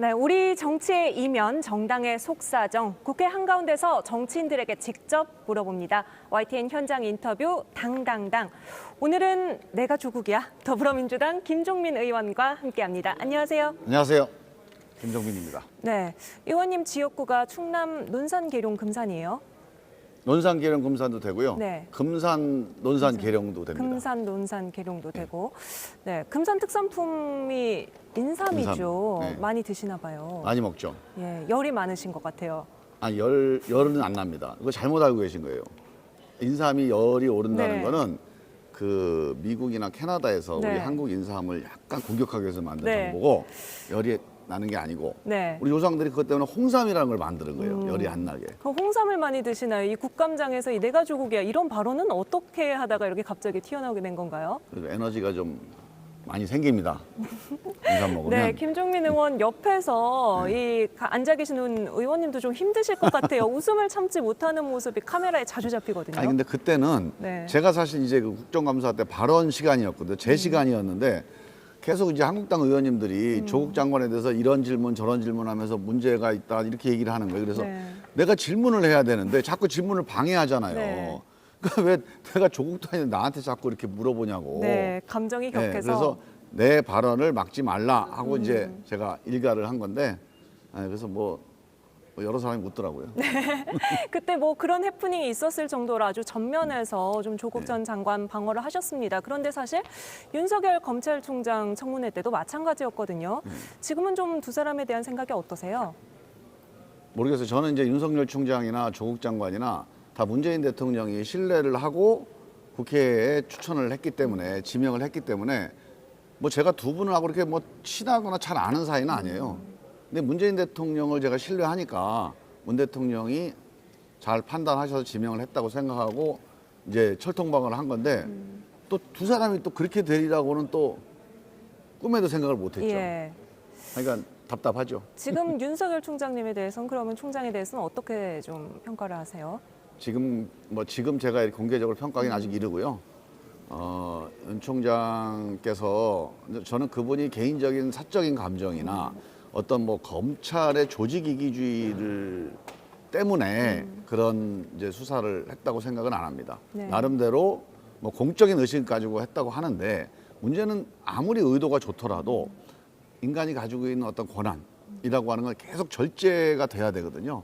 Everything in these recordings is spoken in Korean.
네, 우리 정치의 이면, 정당의 속사정, 국회 한가운데서 정치인들에게 직접 물어봅니다. YTN 현장 인터뷰 당당당. 오늘은 내가 조국이야. 더불어민주당 김종민 의원과 함께합니다. 안녕하세요. 안녕하세요. 김정민입니다. 네, 의원님 지역구가 충남 논산 계룡 금산이에요. 논산 계령 금산도 되고요. 네. 금산 논산 계령도 됩니다. 금산, 논산, 계룡도 되고, 네, 금산 특산품이 인삼이죠. 인삼, 네. 많이 드시나 봐요. 많이 먹죠. 예, 열이 많으신 것 같아요. 아니 열 열은 안 납니다. 그거 잘못 알고 계신 거예요. 인삼이 열이 오른다는 네. 거는 그 미국이나 캐나다에서 네. 우리 한국 인삼을 약간 공격하기 위해서 만든 네. 정보고 열이 나는 게 아니고 네. 우리 조상들이 그것 때문에 홍삼이라는 걸 만드는 거예요. 음. 열이 안 나게. 그 홍삼을 많이 드시나요? 이 국감장에서 이 내가 조국이야 이런 발언은 어떻게 하다가 이렇게 갑자기 튀어나오게 된 건가요? 그래서 에너지가 좀 많이 생깁니다. 인삼 먹으면. 네, 김종민 의원 옆에서 이 가- 앉아 계시는 의원님도 좀 힘드실 것 같아요. 웃음을 참지 못하는 모습이 카메라에 자주 잡히거든요. 아니 근데 그때는 네. 제가 사실 이제 그 국정감사 때 발언 시간이었거든요. 제 시간이었는데 계속 이제 한국당 의원님들이 조국 장관에 대해서 이런 질문 저런 질문하면서 문제가 있다 이렇게 얘기를 하는 거예요. 그래서 네. 내가 질문을 해야 되는데 자꾸 질문을 방해하잖아요. 네. 그러니까 왜 내가 조국도 아닌데 나한테 자꾸 이렇게 물어보냐고. 네, 감정이 네, 격해서. 그래서 내 발언을 막지 말라 하고 음. 이제 제가 일가를 한 건데 아, 그래서 뭐, 뭐 여러 사람이 묻더라고요. 그때 뭐 그런 해프닝이 있었을 정도로 아주 전면에서 좀 네. 조국 전 장관 방어를 하셨습니다. 그런데 사실 윤석열 검찰총장 청문회 때도 마찬가지였거든요. 네. 지금은 좀 두 사람에 대한 생각이 어떠세요? 모르겠어요. 저는 이제 윤석열 총장이나 조국 장관이나 다 문재인 대통령이 신뢰를 하고 국회에 추천을 했기 때문에 지명을 했기 때문에 뭐 제가 두 분을 하고 이렇게 뭐 친하거나 잘 아는 사이는 아니에요. 근데 문재인 대통령을 제가 신뢰하니까 문 대통령이 잘 판단하셔서 지명을 했다고 생각하고 이제 철통방어를 한 건데 또두 사람이 또 그렇게 되리라고는 또 꿈에도 생각을 못했죠. 예. 그러니까 답답하죠. 지금 윤석열 총장님에 대해서는 그러면 총장에 대해서는 어떻게 좀 평가를 하세요? 지금 뭐 지금 제가 공개적으로 평가하기는 아직 이르고요. 어, 윤 총장께서 저는 그분이 개인적인 사적인 감정이나 어떤 뭐 검찰의 조직 이기주의를 때문에 그런 이제 수사를 했다고 생각은 안 합니다. 네. 나름대로 뭐 공적인 의식 가지고 했다고 하는데 문제는 아무리 의도가 좋더라도 인간이 가지고 있는 어떤 권한이라고 하는 건 계속 절제가 돼야 되거든요.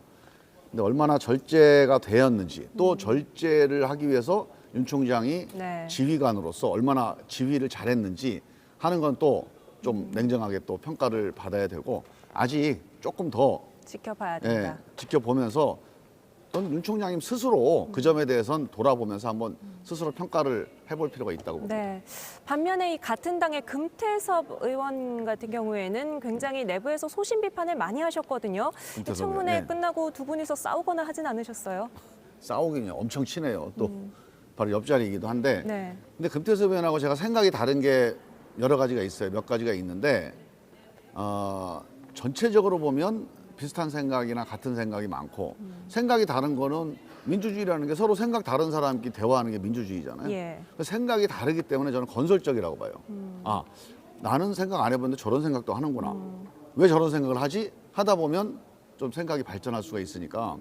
근데 얼마나 절제가 되었는지 또 절제를 하기 위해서 윤 총장이 네. 지휘관으로서 얼마나 지휘를 잘했는지 하는 건 또 좀 냉정하게 또 평가를 받아야 되고 아직 조금 더 지켜봐야 예, 된다. 지켜보면서 전윤 총장님 스스로 그 점에 대해선 돌아보면서 한번 스스로 평가를 해볼 필요가 있다고 봅니다. 네. 반면에 이 같은 당의 금태섭 의원 같은 경우에는 굉장히 내부에서 소신 비판을 많이 하셨거든요. 이 금태섭 청문회 네. 끝나고 두 분이서 싸우거나 하진 않으셨어요? 싸우긴 엄청 친해요. 또 바로 옆자리이기도 한데 네. 근데 금태섭 의원하고 제가 생각이 다른 게 여러 가지가 있어요. 몇 가지가 있는데 어, 전체적으로 보면 비슷한 생각이나 같은 생각이 많고 생각이 다른 거는 민주주의라는 게 서로 생각 다른 사람끼리 대화하는 게 민주주의잖아요. 예. 그 생각이 다르기 때문에 저는 건설적이라고 봐요. 아 나는 생각 안 해봤는데 저런 생각도 하는구나. 왜 저런 생각을 하지? 하다 보면 좀 생각이 발전할 수가 있으니까.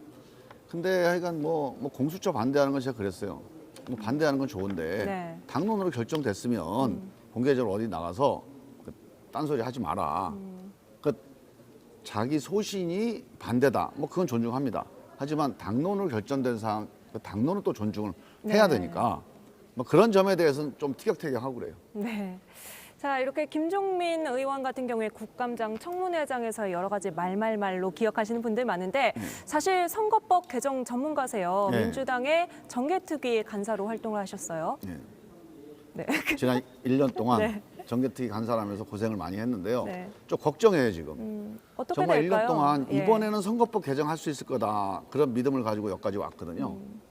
근데 하여간 뭐, 뭐 공수처 반대하는 건 제가 그랬어요. 뭐 반대하는 건 좋은데 네. 당론으로 결정됐으면 공개적으로 어디 나가서 그 딴소리 하지 마라. 그 자기 소신이 반대다. 뭐 그건 존중합니다. 하지만 당론으로 결정된 사항, 그 당론은 또 존중을 해야 네. 되니까 뭐 그런 점에 대해서는 좀 티격태격하고 그래요. 네. 자, 이렇게 김종민 의원 같은 경우에 국감장 청문회장에서 여러 가지 말말말로 기억하시는 분들 많은데 사실 선거법 개정 전문가세요. 네. 민주당의 정개특위 간사로 활동을 하셨어요. 예. 네. 지난 1년 동안 네. 정개특위 간사라면서 고생을 많이 했는데요. 네. 좀 걱정해요 지금. 음, 어떻게 정말 될까요? 1년 동안 예. 이번에는 선거법 개정할 수 있을 거다 그런 믿음을 가지고 여기까지 왔거든요. 음,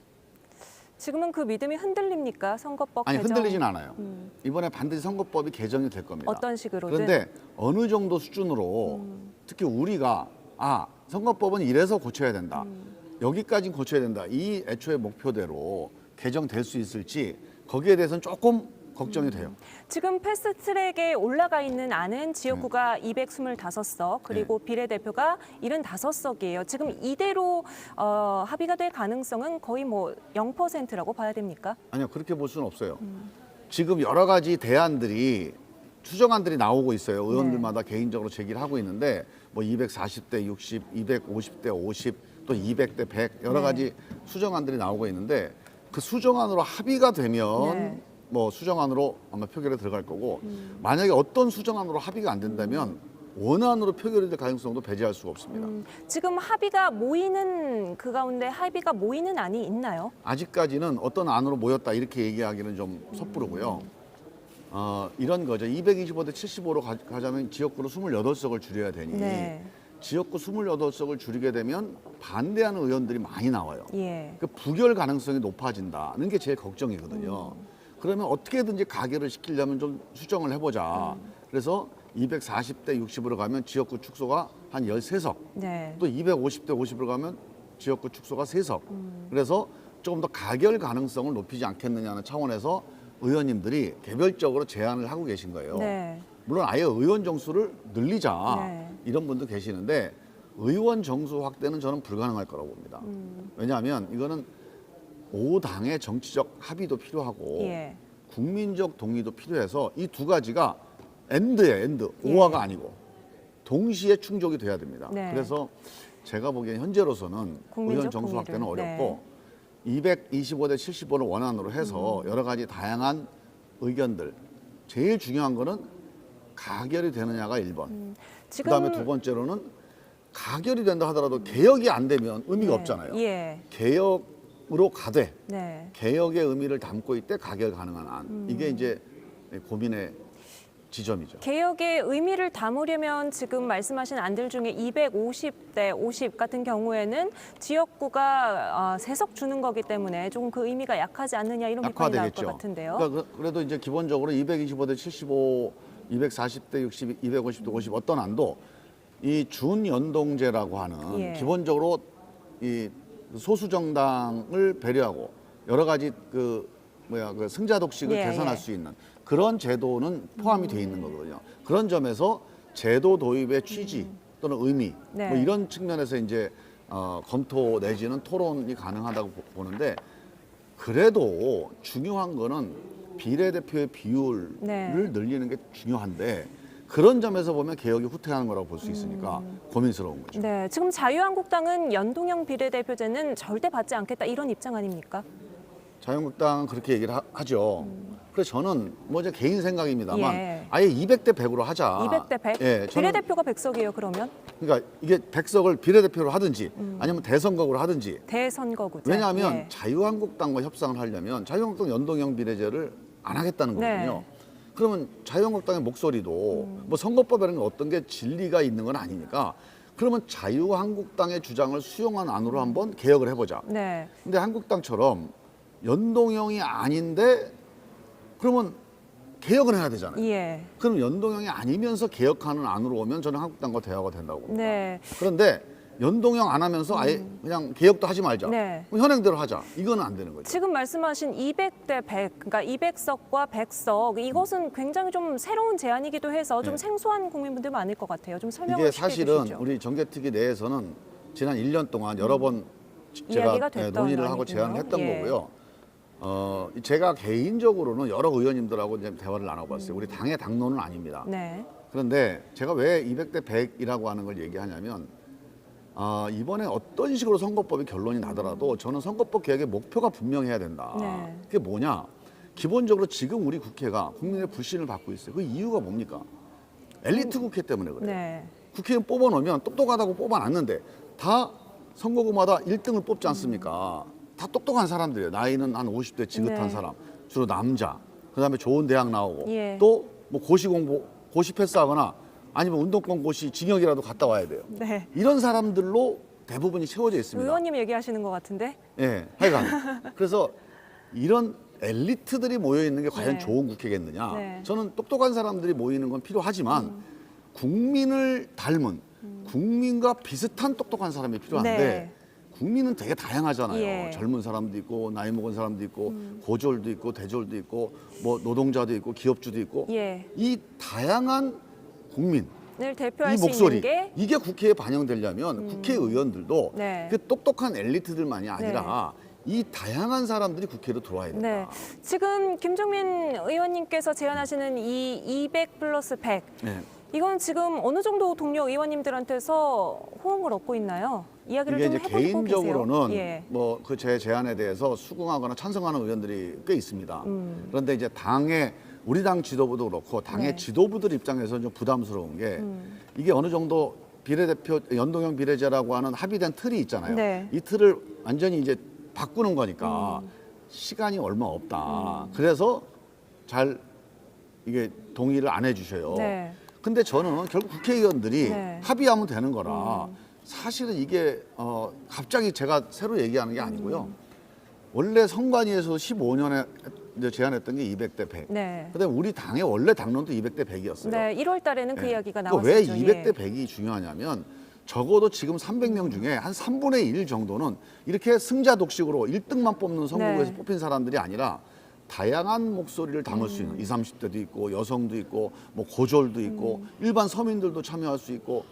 지금은 그 믿음이 흔들립니까? 선거법 아니 개정 흔들리진 않아요. 음. 이번에 반드시 선거법이 개정이 될 겁니다. 어떤 식으로든 그런데 어느 정도 수준으로 음. 특히 우리가 아 선거법은 이래서 고쳐야 된다. 음. 여기까지 고쳐야 된다. 이 애초의 목표대로 개정될 수 있을지 거기에 대해서는 조금 걱정이 돼요. 지금 패스트트랙에 올라가 있는 안은 네. 지역구가 225석 그리고 비례대표가 75석이에요. 지금 이대로 어, 합의가 될 가능성은 거의 뭐 0%라고 봐야 됩니까? 아니요 그렇게 볼 수는 없어요. 지금 여러 가지 대안들이 추정안들이 나오고 있어요. 의원들마다 개인적으로 제기를 하고 있는데 뭐 240대 60, 250대 50, 또 200대 100 여러 네. 가지 수정안들이 나오고 있는데 그 수정안으로 합의가 되면 네. 뭐 수정안으로 아마 표결에 들어갈 거고 만약에 어떤 수정안으로 합의가 안 된다면 원안으로 표결이 될 가능성도 배제할 수가 없습니다. 음, 지금 합의가 모이는 그 가운데 합의가 모이는 안이 있나요? 아직까지는 어떤 안으로 모였다 이렇게 얘기하기는 좀 섣부르고요. 어, 이런 거죠. 225대 75로 가, 가자면 지역구로 28석을 줄여야 되니 네. 지역구 28석을 줄이게 되면 반대하는 의원들이 많이 나와요. 예. 그 부결 가능성이 높아진다는 게 제일 걱정이거든요. 그러면 어떻게든지 가결을 시키려면 좀 수정을 해보자. 그래서 240대 60으로 가면 지역구 축소가 한 13석, 네. 또 250대 50으로 가면 지역구 축소가 세석 그래서 조금 더 가결 가능성을 높이지 않겠느냐는 차원에서 의원님들이 개별적으로 제안을 하고 계신 거예요. 네. 물론 아예 의원 정수를 늘리자 네. 이런 분도 계시는데 의원 정수 확대는 저는 불가능할 거라고 봅니다. 음. 왜냐하면 이거는 오당의 정치적 합의도 필요하고 예. 국민적 동의도 필요해서 이 두 가지가 엔드예요, 엔드. 예. 오화가 아니고 동시에 충족이 돼야 됩니다. 네. 그래서 제가 보기엔 현재로서는 의원 정수 동의를. 확대는 어렵고 네. 225대 75를 원안으로 해서 음. 여러 가지 다양한 의견들 제일 중요한 거는 가결이 되느냐가 1번. 음. 지금 그다음에 두 번째로는 가결이 된다 하더라도 개혁이 안 되면 의미가 네. 없잖아요. 예. 개혁으로 가되 네. 개혁의 의미를 담고 있대 가결 가능한 안. 음. 이게 이제 고민의 지점이죠. 개혁의 의미를 담으려면 지금 말씀하신 안들 중에 250대 50 같은 경우에는 지역구가 어, 세석 주는 거기 때문에 조금 그 의미가 약하지 않느냐 이런 비판이 나올 것. 같은데요. 그러니까 그- 그래도 이제 기본적으로 225대 75, 240대 60, 250대 50 어떤 안도 이 준연동제라고 하는 예. 기본적으로 이 소수 정당을 배려하고 여러 가지 그 뭐야 그 승자 독식을 예, 개선할 예. 수 있는 그런 제도는 포함이 돼 있는 거거든요. 그런 점에서 제도 도입의 취지 또는 의미 음. 네. 뭐 이런 측면에서 이제 어, 검토 내지는 토론이 가능하다고 보- 보는데 그래도 중요한 거는 비례대표의 비율을 네. 늘리는 게 중요한데 그런 점에서 보면 개혁이 후퇴하는 거라고 볼 수 있으니까 고민스러운 거죠. 음. 네, 지금 자유한국당은 연동형 비례대표제는 절대 받지 않겠다 이런 입장 아닙니까? 자유한국당은 그렇게 얘기를 하, 죠 그래서 저는 뭐 이제 개인 생각입니다만 예. 아예 200대 100으로 하자. 200대 100. 예, 저는 비례대표가 100석이에요, 그러면? 그러니까 이게 100석을 비례대표로 하든지 아니면 대선거구로 하든지 대선거구제. 왜냐하면 예. 자유한국당과 협상을 하려면 자유한국당 연동형 비례제를 안 하겠다는 네. 거거든요. 그러면 자유한국당의 목소리도 뭐 선거법에는 어떤 게 진리가 있는 건 아니니까 그러면 자유한국당의 주장을 수용한 안으로 한번 개혁을 해보자. 네. 근데 한국당처럼 연동형이 아닌데 그러면 개혁을 해야 되잖아요. 예. 그럼 연동형이 아니면서 개혁하는 안으로 오면 저는 한국당과 대화가 된다고 봅니다. 네. 그런데 연동형 안 하면서 아예 그냥 개혁도 하지 말자. 네. 그럼 현행대로 하자. 이거는 안 되는 거죠. 지금 말씀하신 200대 100, 그러니까 200석과 100석 이것은 굉장히 좀 새로운 제안이기도 해서 좀 네. 생소한 국민분들 많을 것 같아요. 좀 설명을 이게 쉽게 사실은 해주시죠. 우리 정개특위 내에서는 지난 1년 동안 여러 번 제가 이야기가 예, 됐던 논의를 하고. 제안을 했던 예. 거고요. 어, 제가 개인적으로는 여러 의원님들하고 이제 대화를 나눠봤어요. 우리 당의 당론은 아닙니다. 네. 그런데 제가 왜 200대 100이라고 하는 걸 얘기하냐면 아, 이번에 어떤 식으로 선거법이 결론이 나더라도 저는 선거법 개혁의 목표가 분명해야 된다. 네. 그게 뭐냐? 기본적으로 지금 우리 국회가 국민의 불신을 받고 있어요. 그 이유가 뭡니까? 엘리트 국회 때문에 그래요. 네. 국회의원 뽑아놓으면 똑똑하다고 뽑아놨는데 다 선거구마다 1등을 뽑지 않습니까? 다 똑똑한 사람들이에요. 나이는 한 50대 지긋한 네. 사람, 주로 남자. 그다음에 좋은 대학 나오고 예. 또뭐 고시 공부, 고시 패스하거나 아니면 운동권 고시 징역이라도 갔다 와야 돼요. 네. 이런 사람들로 대부분이 채워져 있습니다. 의원님 얘기하시는 것 같은데. 예, 하여간 그래서 이런 엘리트들이 모여 있는 게 과연 네. 좋은 국회겠느냐? 네. 음. 저는 똑똑한 사람들이 모이는 건 필요하지만 국민을 닮은 국민과 비슷한 똑똑한 사람이 필요한데 네. 국민은 되게 다양하잖아요. 예. 음. 젊은 사람도 있고 나이 먹은 사람도 있고 고졸도 있고 대졸도 있고 뭐 노동자도 있고 기업주도 있고 예. 이 다양한 국민 을 대표할 이수 목소리 있는 게 이게 국회에 반영되려면 국회의원들도 네. 그 똑똑한 엘리트들만이 아니라 이 다양한 사람들이 국회로 들어와야 된다. 네. 지금 김종민 의원님께서 제안하시는 이 200 플러스 100 네. 이건 지금 어느 정도 동료 의원님들한테서 호응을 얻고 있나요? 이야기를 이게 좀 이제 해보고 개인적으로는 계세요. 예. 뭐 그 제 제안에 대해서 수긍하거나 찬성하는 의원들이 꽤 있습니다. 음. 그런데 이제 당의 우리 당 지도부도 그렇고 당의 네. 지도부들 입장에서는 좀 부담스러운 게 음. 이게 어느 정도 비례대표 연동형 비례제라고 하는 합의된 틀이 있잖아요. 네. 음. 이 틀을 완전히 이제 바꾸는 거니까 시간이 얼마 없다. 그래서 잘 이게 동의를 안 해주셔요. 네. 근데 저는 결국 국회의원들이 네. 합의하면 되는 거라 사실은 이게 어 갑자기 제가 새로 얘기하는 게 아니고요. 원래 선관위에서 15년에 이제 제안했던 게 200대 100. 네. 그다음에 우리 당의 원래 당론도 200대 100이었어요. 네, 1월 달에는 그 이야기가 그러니까 나왔었죠. 왜 200대 예. 100이 중요하냐면 적어도 지금 300명 중에 한 3분의 1 정도는 이렇게 승자 독식으로 1등만 뽑는 선거구에서 네. 뽑힌 사람들이 아니라 다양한 목소리를 담을 수 음. 있는 20, 30대도 있고 여성도 있고 뭐 고졸도 있고 음. 일반 서민들도 참여할 수 있고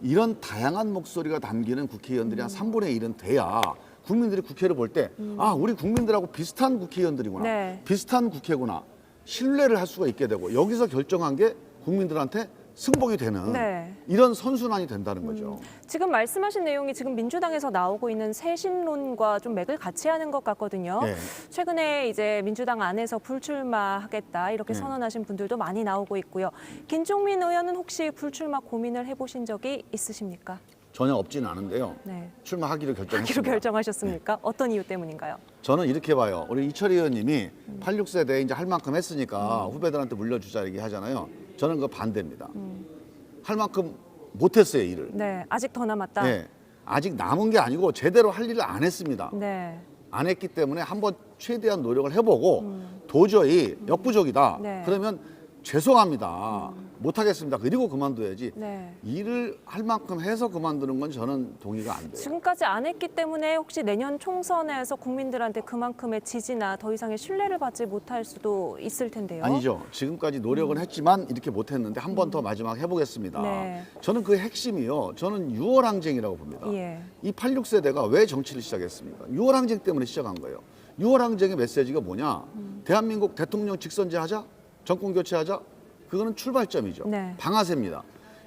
이런 다양한 목소리가 담기는 국회의원들이 음. 한 3분의 1은 돼야 국민들이 국회를 볼 때 아 우리 국민들하고 비슷한 국회의원들이구나 네. 비슷한 국회구나 신뢰를 할 수가 있게 되고 여기서 결정한 게 국민들한테 승복이 되는 네. 이런 선순환이 된다는 거죠. 지금 말씀하신 내용이 지금 민주당에서 나오고 있는 새신론과 좀 맥을 같이 하는 것 같거든요. 네. 최근에 이제 민주당 안에서 불출마하겠다 이렇게 네. 선언하신 분들도 많이 나오고 있고요. 김종민 의원은 혹시 불출마 고민을 해보신 적이 있으십니까? 전혀 없지는 않은데요. 네. 출마하기로 하기로 결정했습니다. 결정하셨습니까? 어떤 이유 때문인가요? 저는 이렇게 봐요. 우리 이철희 의원님이 86세대 이제 할 만큼 했으니까 음. 후배들한테 물려주자 얘기 하잖아요. 저는 그거 반대입니다. 음. 할 만큼 못했어요 일을. 네, 아직 더 남았다. 네. 아직 남은 게 아니고 제대로 할 일을 안 했습니다. 네. 안 했기 때문에 한번 최대한 노력을 해보고 도저히 역부족이다. 음. 네. 음. 그러면 죄송합니다. 못하겠습니다. 그리고 그만둬야지. 네. 일을 할 만큼 해서 그만두는 건 저는 동의가 안 돼요. 지금까지 안 했기 때문에 혹시 내년 총선에서 국민들한테 그만큼의 지지나 더 이상의 신뢰를 받지 못할 수도 있을 텐데요. 아니죠. 지금까지 노력은 했지만 이렇게 못했는데 한 번 더 마지막 해보겠습니다. 음. 네. 저는 그 핵심이요. 저는 6월 항쟁이라고 봅니다. 예. 이 86세대가 왜 정치를 시작했습니까? 6월 항쟁 때문에 시작한 거예요. 6월 항쟁의 메시지가 뭐냐? 음. 대한민국 대통령 직선제 하자? 정권 교체하자? 그거는 출발점이죠. 네. 방아쇠입니다.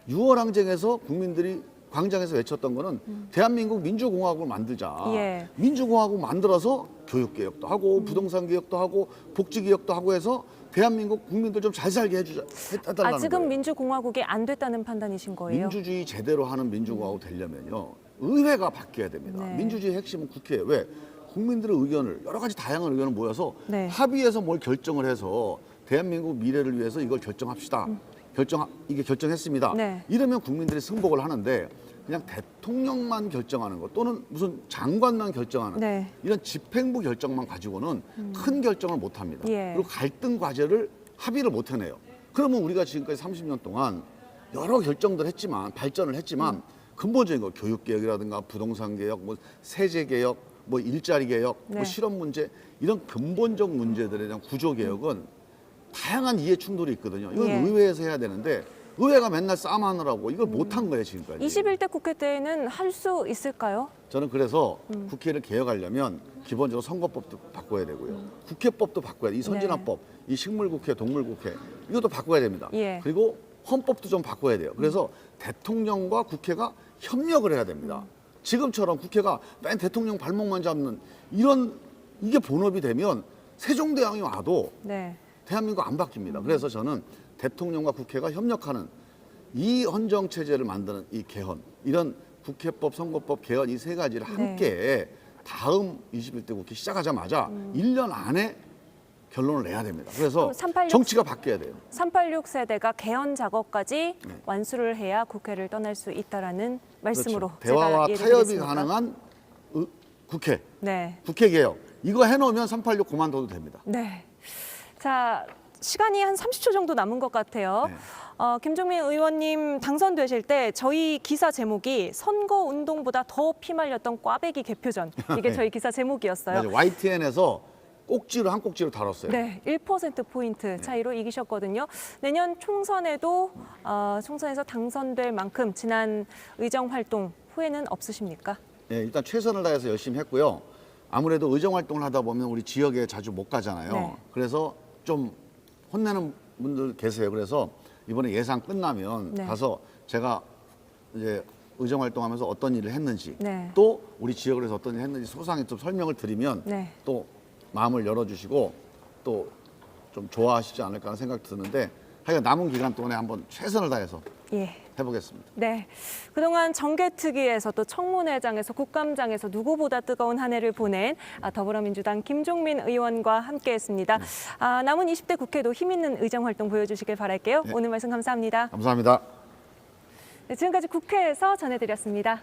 6월 항쟁에서 국민들이 광장에서 외쳤던 거는 대한민국 민주공화국을 만들자. 음. 예. 민주공화국 만들어서 교육개혁도 하고 음. 부동산개혁도 하고 복지개혁도 하고 해서 대한민국 국민들 좀 잘 살게 해주자. 해달라는 아직은 거예요. 민주공화국이 안 됐다는 판단이신 거예요? 민주주의 제대로 하는 민주공화국 되려면요 의회가 바뀌어야 됩니다. 네. 민주주의 핵심은 국회예요. 왜? 국민들의 의견을 여러 가지 다양한 의견을 모여서 네. 합의해서 뭘 결정을 해서 대한민국 미래를 위해서 이걸 결정합시다. 결정 이게 결정했습니다. 음. 네. 이러면 국민들이 승복을 하는데 그냥 대통령만 결정하는 것 또는 무슨 장관만 결정하는 네. 이런 집행부 결정만 가지고는 큰 결정을 못 합니다. 예. 그리고 갈등 과제를 합의를 못 해내요. 그러면 우리가 지금까지 30년 동안 여러 결정들 했지만 발전을 했지만 음. 근본적인 거 교육 개혁이라든가 부동산 개혁, 뭐 세제 개혁, 뭐 일자리 개혁, 네. 뭐 실업 문제 이런 근본적 문제들에 대한 구조 개혁은 다양한 이해 충돌이 있거든요. 이건 예. 의회에서 해야 되는데 의회가 맨날 싸움하느라고 이걸 못한 거예요 지금까지. 21대 국회 때에는 할 수 있을까요? 저는 그래서 음. 국회를 개혁하려면 기본적으로 선거법도 바꿔야 되고요. 국회법도 바꿔야 돼. 이 선진화법, 이 식물국회, 동물국회 이것도 바꿔야 됩니다. 예. 그리고 헌법도 좀 바꿔야 돼요. 그래서 대통령과 국회가 협력을 해야 됩니다. 지금처럼 국회가 맨 대통령 발목만 잡는 이런 이게 본업이 되면 세종대왕이 와도 네. 대한민국 안 바뀝니다. 그래서 저는 대통령과 국회가 협력하는 이 헌정 체제를 만드는 이 개헌, 이런 국회법, 선거법 개헌 이 세 가지를 네. 함께 다음 21대 국회 시작하자마자 일 1년 안에 결론을 내야 됩니다. 그래서 그럼 386 정치가 바뀌어야 돼요. 386 세대가 개헌 작업까지 네. 완수를 해야 국회를 떠날 수 있다라는 말씀으로 그렇죠. 대화와 제가 타협이? 가능한 의- 국회, 네. 국회 개혁 이거 해놓으면 386 그만둬도 됩니다. 네. 자, 시간이 한 30초 정도 남은 것 같아요. 네. 어, 김종민 의원님 당선되실 때 저희 기사 제목이 선거 운동보다 더 피말렸던 꽈배기 개표전 이게 네. 저희 기사 제목이었어요. 맞아요. YTN에서 꼭지로 한 꼭지로 다뤘어요. 네, 1% 포인트 차이로 이기셨거든요. 내년 총선에도 어, 총선에서 당선될 만큼 지난 의정 활동 후회는 없으십니까? 예, 일단 최선을 다해서 열심히 했고요. 아무래도 의정 활동을 하다 보면 우리 지역에 자주 못 가잖아요. 네. 그래서 좀 혼내는 분들 계세요. 그래서 이번에 예상 끝나면 네. 가서 제가 이제 의정 활동하면서 어떤 일을 했는지 네. 또 우리 지역을 해서 어떤 일을 했는지 소상히 좀 설명을 드리면 네. 또 마음을 열어주시고 또 좀 좋아하시지 않을까 하는 생각이 드는데 하여간 남은 기간 동안에 한번 최선을 다해서 예. 해보겠습니다. 네. 그동안 정계특위에서 또 청문회장에서 국감장에서 누구보다 뜨거운 한 해를 보낸 아, 더불어민주당 김종민 의원과 함께했습니다. 아, 남은 20대 국회도 힘 있는 의정 활동 보여주시길 바랄게요. 네. 오늘 말씀 감사합니다. 감사합니다. 네, 지금까지 국회에서 전해드렸습니다.